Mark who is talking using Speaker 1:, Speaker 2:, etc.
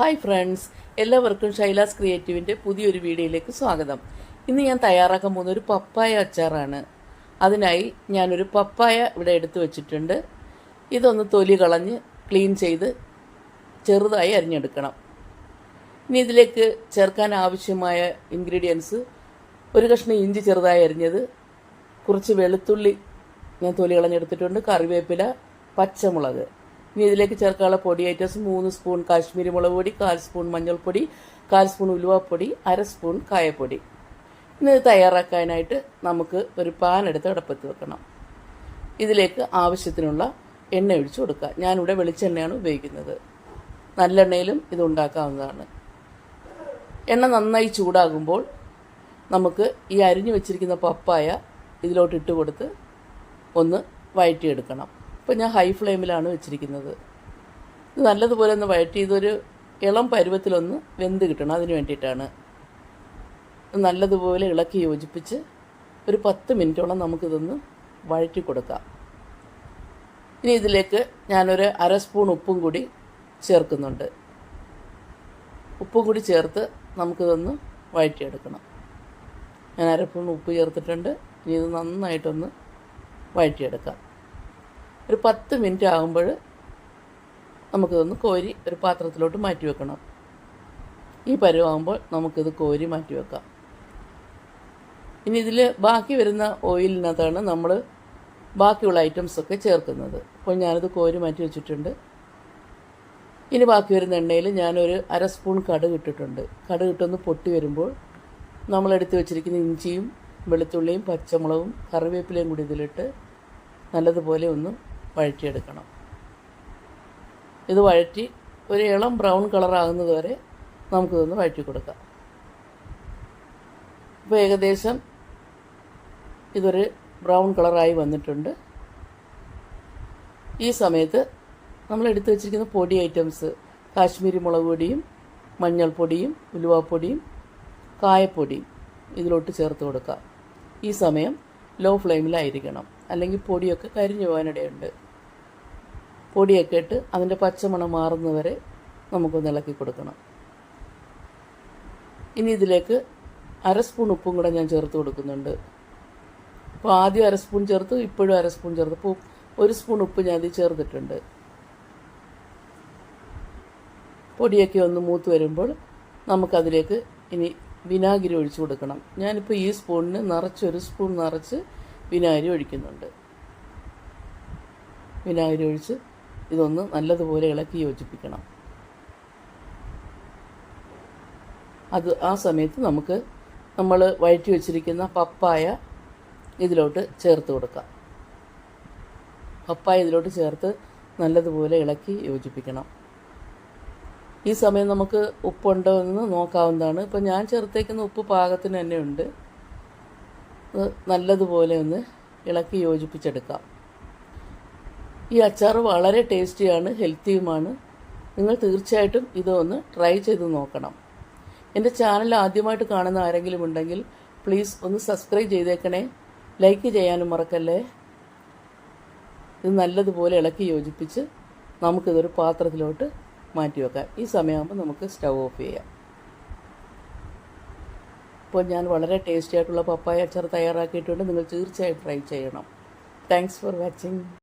Speaker 1: Hi friends എല്ലാവർക്കും ഷൈലാസ് ക്രിയേറ്റീവിന്റെ പുതിയൊരു വീഡിയോയിലേക്ക് സ്വാഗതം. ഇന്ന് ഞാൻ തയ്യാറാക്കാൻ പോകുന്ന ഒരു പപ്പായ അച്ചാറാണ്. അതിനായി ഞാനൊരു പപ്പായ ഇവിടെ എടുത്തു വച്ചിട്ടുണ്ട്. ഇതൊന്ന് തൊലി കളഞ്ഞ് ക്ലീൻ ചെയ്ത് ചെറുതായി അരിഞ്ഞെടുക്കണം. ഇനി ഇതിലേക്ക് ചേർക്കാൻ ആവശ്യമായ ഇൻഗ്രീഡിയൻസ് ഒരു കഷ്ണം ഇഞ്ചി ചെറുതായി അരിഞ്ഞത് കുറച്ച് വെളുത്തുള്ളി ഞാൻ തൊലി കളഞ്ഞെടുത്തിട്ടുണ്ട് കറിവേപ്പില പച്ചമുളക്. ഇനി ഇതിലേക്ക് ചേർക്കാനുള്ള പൊടി ഐറ്റംസ് മൂന്ന് സ്പൂൺ കാശ്മീരി മുളക് പൊടി കാൽ സ്പൂൺ മഞ്ഞൾപ്പൊടി കാൽ സ്പൂൺ ഉലുവപ്പൊടി അര സ്പൂൺ കായപ്പൊടി. ഇനി ഇത് തയ്യാറാക്കാനായിട്ട് നമുക്ക് ഒരു പാൻ എടുത്ത് അടപ്പത്ത് വെക്കണം. ഇതിലേക്ക് ആവശ്യത്തിനുള്ള എണ്ണ ഒഴിച്ച് കൊടുക്കുക. ഞാനിവിടെ വെളിച്ചെണ്ണയാണ് ഉപയോഗിക്കുന്നത്. നല്ലെണ്ണയിലും ഇത് ഉണ്ടാക്കാവുന്നതാണ്. എണ്ണ നന്നായി ചൂടാകുമ്പോൾ നമുക്ക് ഈ അരിഞ്ഞു വെച്ചിരിക്കുന്ന പപ്പായ ഇതിലോട്ട് ഇട്ട് കൊടുത്ത് ഒന്ന് വഴറ്റിയെടുക്കണം ഇപ്പോൾ ഞാൻ ഹൈ ഫ്ലെയിമിലാണ് വെച്ചിരിക്കുന്നത്. ഇത് നല്ലതുപോലെ ഒന്ന് വഴറ്റി ഇതൊരു ഇളം പരുവത്തിലൊന്ന് വെന്ത് കിട്ടണം അതിന് വേണ്ടിയിട്ടാണ്. നല്ലതുപോലെ ഇളക്കി യോജിപ്പിച്ച് ഒരു പത്ത് മിനിറ്റോളം നമുക്കിതൊന്ന് വഴറ്റി കൊടുക്കാം. ഇനി ഇതിലേക്ക് ഞാനൊരു അര സ്പൂൺ ഉപ്പും കൂടി ചേർക്കുന്നുണ്ട്. ഉപ്പും കൂടി ചേർത്ത് നമുക്കിതൊന്ന് വഴറ്റിയെടുക്കണം. ഞാൻ അര സ്പൂൺ ഉപ്പ് ചേർത്തിട്ടുണ്ട്. ഇനി ഇത് നന്നായിട്ടൊന്ന് വഴറ്റിയെടുക്കാം. ഒരു പത്ത് മിനിറ്റ് ആകുമ്പോൾ നമുക്കിതൊന്ന് കോരി ഒരു പാത്രത്തിലോട്ട് മാറ്റി വെക്കണം. ഈ പരുവാകുമ്പോൾ നമുക്കിത് കോരി മാറ്റി വെക്കാം. ഇനി ഇതിൽ ബാക്കി വരുന്ന ഓയിലിനകത്താണ് നമ്മൾ ബാക്കിയുള്ള ഐറ്റംസൊക്കെ ചേർക്കുന്നത്. അപ്പോൾ ഞാനിത് കോരി മാറ്റി വെച്ചിട്ടുണ്ട്. ഇനി ബാക്കി വരുന്ന എണ്ണയിൽ ഞാനൊരു അര സ്പൂൺ കടുക് ഇട്ടിട്ടുണ്ട്. കടുക് ഇട്ടൊന്ന് പൊട്ടി വരുമ്പോൾ നമ്മളെടുത്ത് വെച്ചിരിക്കുന്ന ഇഞ്ചിയും വെളുത്തുള്ളിയും പച്ചമുളകും കറിവേപ്പിലയും കൂടി ഇതിലിട്ട് നല്ലതുപോലെ ഒന്ന് വഴറ്റിയെടുക്കണം. ഇത് വഴറ്റി ഒരു ഇളം ബ്രൗൺ കളറാകുന്നത് വരെ നമുക്കിതൊന്ന് വഴറ്റി കൊടുക്കാം. ഇപ്പോൾ ഏകദേശം ഇതൊരു ബ്രൗൺ കളറായി വന്നിട്ടുണ്ട്. ഈ സമയത്ത് നമ്മൾ എടുത്തു വച്ചിരിക്കുന്ന പൊടി ഐറ്റംസ് കാശ്മീരി മുളക് പൊടിയും മഞ്ഞൾപ്പൊടിയും ഉലുവാപ്പൊടിയും കായപ്പൊടിയും ഇതിലോട്ട് ചേർത്ത് കൊടുക്കുക ഈ സമയം ലോ ഫ്ലെയിമിലായിരിക്കണം. അല്ലെങ്കിൽ പൊടിയൊക്കെ കരിഞ്ഞു പോകാനിടയുണ്ട്. പൊടിയൊക്കെ ഇട്ട് അതിന്റെ പച്ചമണം മാറുന്നവരെ നമുക്കൊന്ന് ഇളക്കി കൊടുക്കണം. ഇനി ഇതിലേക്ക് അര സ്പൂൺ ഉപ്പും കൂടെ ഞാൻ ചേർത്ത് കൊടുക്കുന്നുണ്ട്. അപ്പോൾ ആദ്യം അര സ്പൂൺ ചേർത്ത് ഇപ്പോഴും അര സ്പൂൺ ചേർത്ത്. അപ്പോൾ ഒരു സ്പൂൺ ഉപ്പ് ഞാൻ ഇതിൽ ചേർത്തിട്ടുണ്ട്. പൊടിയൊക്കെ ഒന്ന് മൂത്ത് വരുമ്പോൾ നമുക്കതിലേക്ക് ഇനി വിനാഗിരി ഒഴിച്ച് കൊടുക്കണം. ഞാനിപ്പോൾ ഈ സ്പൂണിന് നിറച്ച് ഒരു സ്പൂൺ നിറച്ച് വിനാഗിരി ഒഴിക്കുന്നുണ്ട്. വിനാഗിരി ഒഴിച്ച് ഇതൊന്ന് നല്ലതുപോലെ ഇളക്കി യോജിപ്പിക്കണം. അത് ആ സമയത്ത് നമുക്ക് നമ്മൾ വഴറ്റി വെച്ചിരിക്കുന്ന പപ്പായ ഇതിലോട്ട് ചേർത്ത് കൊടുക്കാം. പപ്പായ ഇതിലോട്ട് ചേർത്ത് നല്ലതുപോലെ ഇളക്കി യോജിപ്പിക്കണം. ഈ സമയം നമുക്ക് ഉപ്പുണ്ടോ എന്ന് നോക്കാവുന്നതാണ്. ഇപ്പം ഞാൻ ചേർത്തേക്കുന്ന ഉപ്പ് പാകത്തിന് തന്നെ ഉണ്ട്. നല്ലതുപോലെ ഒന്ന് ഇളക്കി യോജിപ്പിച്ചെടുക്കാം. ഈ അച്ചാർ വളരെ ടേസ്റ്റിയാണ് ഹെൽത്തിയുമാണ്. നിങ്ങൾ തീർച്ചയായിട്ടും ഇതൊന്ന് ട്രൈ ചെയ്ത് നോക്കണം. എന്റെ ചാനൽ ആദ്യമായിട്ട് കാണുന്ന ആരെങ്കിലും ഉണ്ടെങ്കിൽ പ്ലീസ് ഒന്ന് സബ്സ്ക്രൈബ് ചെയ്തേക്കണേ. ലൈക്ക് ചെയ്യാനും മറക്കല്ലേ? ഇത് നല്ലതുപോലെ ഇളക്കി യോജിപ്പിച്ച് നമുക്കിതൊരു പാത്രത്തിലോട്ട് മാറ്റി വെക്കാം. ഈ സമയമാകുമ്പോൾ നമുക്ക് സ്റ്റവ് ഓഫ് ചെയ്യാം. ഇപ്പോൾ ഞാൻ വളരെ ടേസ്റ്റി ആയിട്ടുള്ള പപ്പായ അച്ചാർ തയ്യാറാക്കിയിട്ടുണ്ട്. നിങ്ങൾ തീർച്ചയായും ട്രൈ ചെയ്യണം. Thanks for watching.